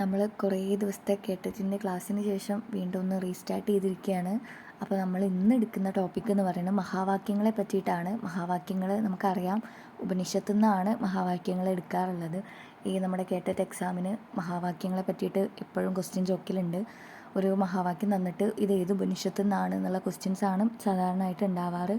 നമ്മൾ കുറേ ദിവസത്തെ കേട്ടറ്റിന്റെ ക്ലാസ്സിന് ശേഷം വീണ്ടും ഒന്ന് റീസ്റ്റാർട്ട് ചെയ്തിരിക്കുകയാണ് അപ്പോൾ നമ്മൾ ഇന്ന് എടുക്കുന്ന ടോപ്പിക് എന്ന് പറയുന്നത് മഹാവാക്യങ്ങളെ പറ്റിയിട്ടാണ്. മഹാവാക്യങ്ങൾ നമുക്കറിയാം. ഉപനിഷത്തു നിന്നാണ് മഹാവാക്യങ്ങൾ എടുക്കാറുള്ളത്. ഈ നമ്മുടെ കേട്ടറ്റ് എക്സാമിന് മഹാവാക്യങ്ങളെ പറ്റിയിട്ട് എപ്പോഴും ക്വസ്റ്റ്യൻ ചോക്കിലുണ്ട്. ഒരു മഹാവാക്യം തന്നിട്ട് ഇത് ഏത് ഉപനിഷത്തു നിന്നാണ് എന്നുള്ള ക്വസ്റ്റ്യൻസ് ആണ് സാധാരണയായിട്ട് ഉണ്ടാവാറ്.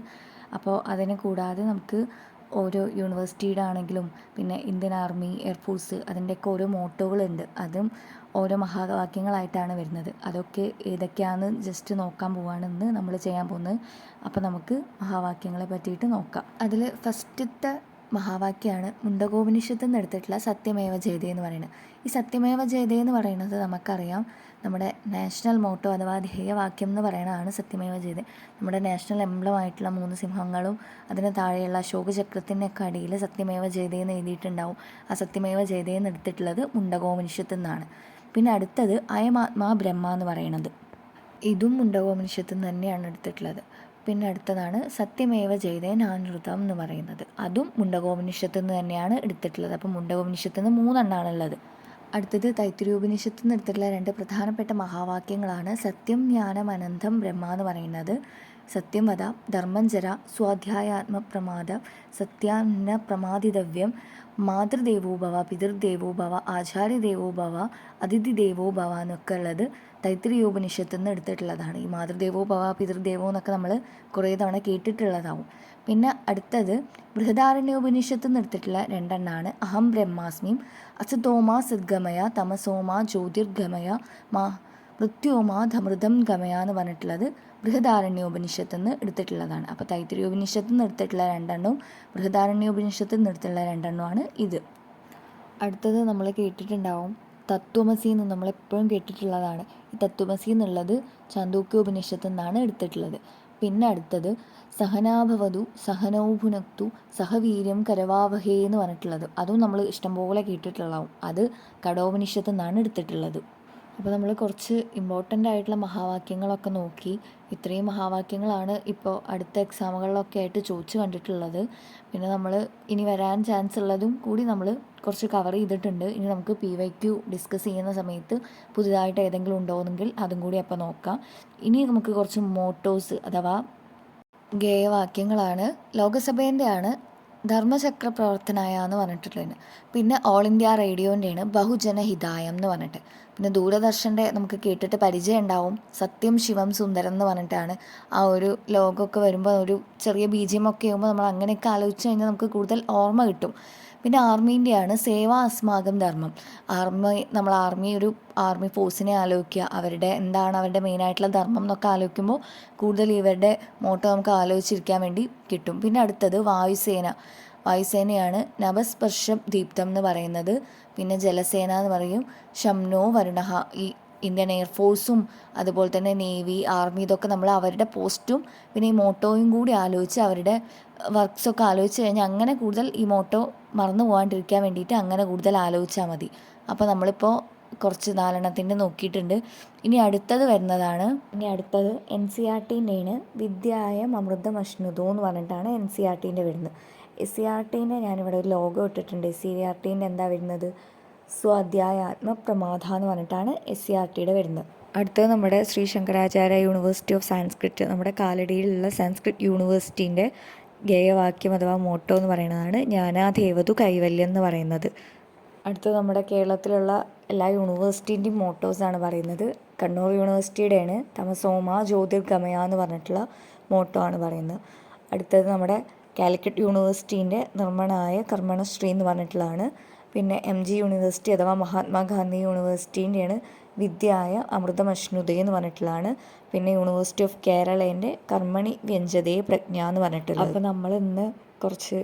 അപ്പോൾ അതിനെ കൂടാതെ നമുക്ക് ഓരോ യൂണിവേഴ്സിറ്റിയുടെ ആണെങ്കിലും പിന്നെ ഇന്ത്യൻ ആർമി എയർഫോഴ്സ് അതിന്റെയൊക്കെ ഓരോ മോട്ടോകളുണ്ട്. അതും ഓരോ മഹാവാക്യങ്ങളായിട്ടാണ് വരുന്നത്. അതൊക്കെ ഏതൊക്കെയാണെന്ന് ജസ്റ്റ് നോക്കാൻ പോവുകയാണെന്ന് നമ്മൾ ചെയ്യാൻ പോകുന്നത്. അപ്പോൾ നമുക്ക് മഹാവാക്യങ്ങളെ പറ്റിയിട്ട് നോക്കാം. അതിൽ ഫസ്റ്റത്തെ മഹാവാക്യമാണ് മുണ്ടകോപനിഷത്തിൽ നിന്ന് എടുത്തിട്ടുള്ള സത്യമേവ ജയതേ എന്ന് പറയുന്നത്. ഈ സത്യമേവ ജയതേ എന്ന് പറയുന്നത് നമുക്കറിയാം. നമ്മുടെ നാഷണൽ മോട്ടോ അഥവാ ധ്യേയവാക്യം എന്ന് പറയുന്നതാണ് സത്യമേവ ജയതേ. നമ്മുടെ നാഷണൽ എംബ്ലം ആയിട്ടുള്ള മൂന്ന് സിംഹങ്ങളും അതിന് താഴെയുള്ള അശോക ചക്രത്തിന്റെയൊക്കെ അടിയിൽ സത്യമേവ ജയതേ എന്ന് എഴുതിയിട്ടുണ്ടാവും. ആ സത്യമേവ ജയതേ എന്ന് എടുത്തിട്ടുള്ളത് മുണ്ടകോപനിഷത്തിൽ നിന്നാണ്. പിന്നെ അടുത്തത് അയമാത്മാ ബ്രഹ്മ എന്ന് പറയുന്നത്. ഇതും മുണ്ടകോപനിഷത്തിൽ നിന്ന് തന്നെയാണ് എടുത്തിട്ടുള്ളത്. പിന്നെ അടുത്തതാണ് സത്യമേവ ജയതേ നാനൃതം എന്ന് പറയുന്നത്. അതും മുണ്ടകോപനിഷത്തു നിന്ന് തന്നെയാണ് എടുത്തിട്ടുള്ളത്. അപ്പം മുണ്ടകോപനിഷത്തു നിന്ന് മൂന്നെണ്ണാണുള്ളത്. അടുത്തത് തൈത്തിരിയോപനിഷത്തു നിന്ന് എടുത്തിട്ടുള്ള രണ്ട് പ്രധാനപ്പെട്ട മഹാവാക്യങ്ങളാണ് സത്യം ജ്ഞാനം അനന്തം ബ്രഹ്മ എന്ന് പറയുന്നത്. സത്യം വധ ധർമ്മം ജര സത്യാന്ന പ്രമാദിതവ്യം മാതൃദേവോ ഭവ പിതൃദേവോ ഭവ ആചാര്യദേവോ ഭവ അതിഥി ദേവോ ഭവ എന്നൊക്കെ ഉള്ളത് തൈത്രിയോപനിഷത്തു നിന്ന് എടുത്തിട്ടുള്ളതാണ്. ഈ മാതൃദേവോ ഭവ പിതൃദേവോ എന്നൊക്കെ നമ്മൾ കുറേ തവണ കേട്ടിട്ടുള്ളതാവും. പിന്നെ അടുത്തത് ബൃഹദാരണ്യോപനിഷത്തു നിന്ന് എടുത്തിട്ടുള്ള രണ്ടെണ്ണമാണ് അഹം ബ്രഹ്മാസ്മിം അസതോമാ സദ്ഗമയ തമസോമാ ജ്യോതിർഗമയ മാ മൃത്യോമാ ധമൃതം ഗമയ എന്ന് പറഞ്ഞിട്ടുള്ളത് ബൃഹദാരണ്യോപനിഷത്തു നിന്ന് എടുത്തിട്ടുള്ളതാണ്. അപ്പോൾ തൈത്തിരിയോപനിഷത്തു നിന്ന് എടുത്തിട്ടുള്ള രണ്ടെണ്ണവും ബൃഹദാരണ്യോപനിഷത്തു നിന്ന് എടുത്തിട്ടുള്ള രണ്ടെണ്ണമാണ് ഇത്. അടുത്തത് നമ്മൾ കേട്ടിട്ടുണ്ടാവും തത്വമസി എന്ന് നമ്മൾ എപ്പോഴും കേട്ടിട്ടുള്ളതാണ്. ഈ തത്വമസി എന്നുള്ളത് ചാന്തോക്യോപനിഷത്തു നിന്നാണ് എടുത്തിട്ടുള്ളത്. പിന്നെ അടുത്തത് സഹനാഭവതു സഹനൗഭുനക്തു സഹവീര്യം കരവാവഹേ എന്ന് പറഞ്ഞിട്ടുള്ളത്. അതും നമ്മൾ ഇഷ്ടംപോലെ കേട്ടിട്ടുള്ളതാവും. അത് കടോപനിഷത്തു നിന്നാണ് എടുത്തിട്ടുള്ളത്. അപ്പോൾ നമ്മൾ കുറച്ച് ഇമ്പോർട്ടന്റ് ആയിട്ടുള്ള മഹാവാക്യങ്ങളൊക്കെ നോക്കി. ഇത്രയും മഹാവാക്യങ്ങളാണ് ഇപ്പോൾ അടുത്ത എക്സാമുകളിലൊക്കെ ആയിട്ട് ചോദിച്ചു കണ്ടിട്ടുള്ളത്. പിന്നെ നമ്മൾ ഇനി വരാൻ ചാൻസ് ഉള്ളതും കൂടി നമ്മൾ കുറച്ച് കവർ ചെയ്തിട്ടുണ്ട്. ഇനി നമുക്ക് പി വൈ ക്യു ഡിസ്കസ് ചെയ്യുന്ന സമയത്ത് പുതിയതായിട്ട് ഏതെങ്കിലും ഉണ്ടോയെങ്കിൽ അതും കൂടി അപ്പോൾ നോക്കാം. ഇനി നമുക്ക് കുറച്ച് മോട്ടോസ് അഥവാ ഗേയവാക്യങ്ങളാണ്. ലോകസഭേന്റെ ആണ് ധർമ്മചക്ര പ്രവർത്തനായ എന്ന് പറഞ്ഞിട്ടുള്ളത് പിന്നെ ഓൾ ഇന്ത്യ റേഡിയോന്റെയാണ് ബഹുജന ഹിതായം എന്ന് പറഞ്ഞിട്ട്. പിന്നെ ദൂരദർശന്റെ നമുക്ക് കേട്ടിട്ട് പരിചയം ഉണ്ടാവും. സത്യം ശിവം സുന്ദരം എന്ന് പറഞ്ഞിട്ടാണ് ആ ഒരു ലോഗമൊക്കെ വരുമ്പോൾ ഒരു ചെറിയ ബീജിയം ഒക്കെ ആകുമ്പോൾ നമ്മൾ അങ്ങനെയൊക്കെ ആലോചിച്ച് കഴിഞ്ഞാൽ നമുക്ക് കൂടുതൽ ഓർമ്മ കിട്ടും. പിന്നെ ആർമീന്റെയാണ് സേവാ അസ്മാകം ധർമ്മം. ആർമി നമ്മൾ ആർമി ഒരു ആർമി ഫോഴ്സിനെ ആലോചിക്കുക. അവരുടെ എന്താണ് അവരുടെ മെയിനായിട്ടുള്ള ധർമ്മം എന്നൊക്കെ ആലോചിക്കുമ്പോൾ കൂടുതൽ ഇവരുടെ മോട്ടോ നമുക്ക് ആലോചിച്ചിരിക്കാൻ വേണ്ടി കിട്ടും. പിന്നെ അടുത്തത് വായുസേന. വായുസേനയാണ് നവസ്പർശം ദീപ്തം എന്ന് പറയുന്നത്. പിന്നെ ജലസേന എന്ന് പറയും. ഷംനോ വരുണഹ. ഈ ഇന്ത്യൻ എയർഫോഴ്സും അതുപോലെ തന്നെ നേവി ആർമി ഇതൊക്കെ നമ്മൾ അവരുടെ പോസ്റ്റും പിന്നെ ഈ മോട്ടോയും കൂടി ആലോചിച്ച് അവരുടെ വർക്ക്സൊക്കെ ആലോചിച്ച് കഴിഞ്ഞാൽ അങ്ങനെ കൂടുതൽ ഈ മോട്ടോ മറന്നു പോകാണ്ടിരിക്കാൻ വേണ്ടിയിട്ട് അങ്ങനെ കൂടുതൽ ആലോചിച്ചാൽ മതി. അപ്പോൾ നമ്മളിപ്പോൾ കുറച്ച് നാലെണ്ണത്തിന്റെ നോക്കിയിട്ടുണ്ട്. ഇനി അടുത്തത് വരുന്നതാണ്. ഇനി അടുത്തത് എൻ സി ആർ ടീന്റെയാണ് വിദ്യായം അമൃതം അശ്നുതോ എന്ന് പറഞ്ഞിട്ടാണ് എൻ സി ആർ ടീന്റെ വരുന്നത്. എസ് സി ആർ ടീന്റെ ഞാനിവിടെ ഒരു ലോഗോ ഇട്ടിട്ടുണ്ട്. എസ് സി ആർ ടീന്റെ എന്താ വരുന്നത്? സ്വാധ്യായ ആത്മപ്രമാധ എന്ന് പറഞ്ഞിട്ടാണ് എസ് സി ആർ ടിയുടെ വരുന്നത്. അടുത്തത് നമ്മുടെ ശ്രീ ശങ്കരാചാര്യ യൂണിവേഴ്സിറ്റി ഓഫ് സാൻസ്ക്രിറ്റ്. നമ്മുടെ കാലടിയിലുള്ള സാൻസ്ക്രിറ്റ് യൂണിവേഴ്സിറ്റീന്റെ ഗേയവാക്യം അഥവാ മോട്ടോ എന്ന് പറയുന്നതാണ് ജ്ഞാനാദേവതു കൈവല്യം എന്ന് പറയുന്നത്. അടുത്തത് നമ്മുടെ കേരളത്തിലുള്ള എല്ലാ യൂണിവേഴ്സിറ്റീന്റെയും ആണ് പറയുന്നത്. കണ്ണൂർ യൂണിവേഴ്സിറ്റിയുടെയാണ് തമസോമ ജ്യോതിർഗമയ എന്ന് പറഞ്ഞിട്ടുള്ള മോട്ടോ ആണ് പറയുന്നത്. അടുത്തത് നമ്മുടെ കാലിക്കറ്റ് യൂണിവേഴ്സിറ്റീന്റെ നിർമ്മണായ കർമ്മണശ്രീ എന്ന് പറഞ്ഞിട്ടുള്ളതാണ്. പിന്നെ എം ജി യൂണിവേഴ്സിറ്റി അഥവാ മഹാത്മാഗാന്ധി യൂണിവേഴ്സിറ്റീന്റെയാണ് വിദ്യായ അമൃതമശ്നുതേ എന്ന് പറഞ്ഞിട്ടുള്ളതാണ്. പിന്നെ യൂണിവേഴ്സിറ്റി ഓഫ് കേരളേന്റെ കർമ്മണി വ്യഞ്ജതയെ പ്രജ്ഞ എന്ന് പറഞ്ഞിട്ടുള്ളത്. അപ്പോൾ നമ്മൾ ഇന്ന് കുറച്ച്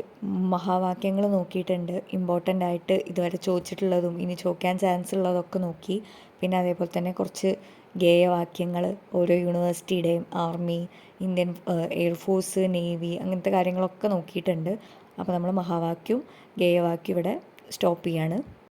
മഹാവാക്യങ്ങൾ നോക്കിയിട്ടുണ്ട്. ഇമ്പോർട്ടന്റ് ആയിട്ട് ഇതുവരെ ചോദിച്ചിട്ടുള്ളതും ഇനി ചോദിക്കാൻ ചാൻസ് ഉള്ളതൊക്കെ നോക്കി. പിന്നെ അതേപോലെ തന്നെ കുറച്ച് ഗേയവാക്യങ്ങൾ ഓരോ യൂണിവേഴ്സിറ്റിയുടെയും army Indian air force navy അങ്ങനത്തെ കാര്യങ്ങളൊക്കെ നോക്കിയിട്ടുണ്ട്. അപ്പോൾ നമ്മൾ മഹാവാക്യവും ഗേയവാക്യവും ഇവിടെ സ്റ്റോപ്പ് ചെയ്യാണ്.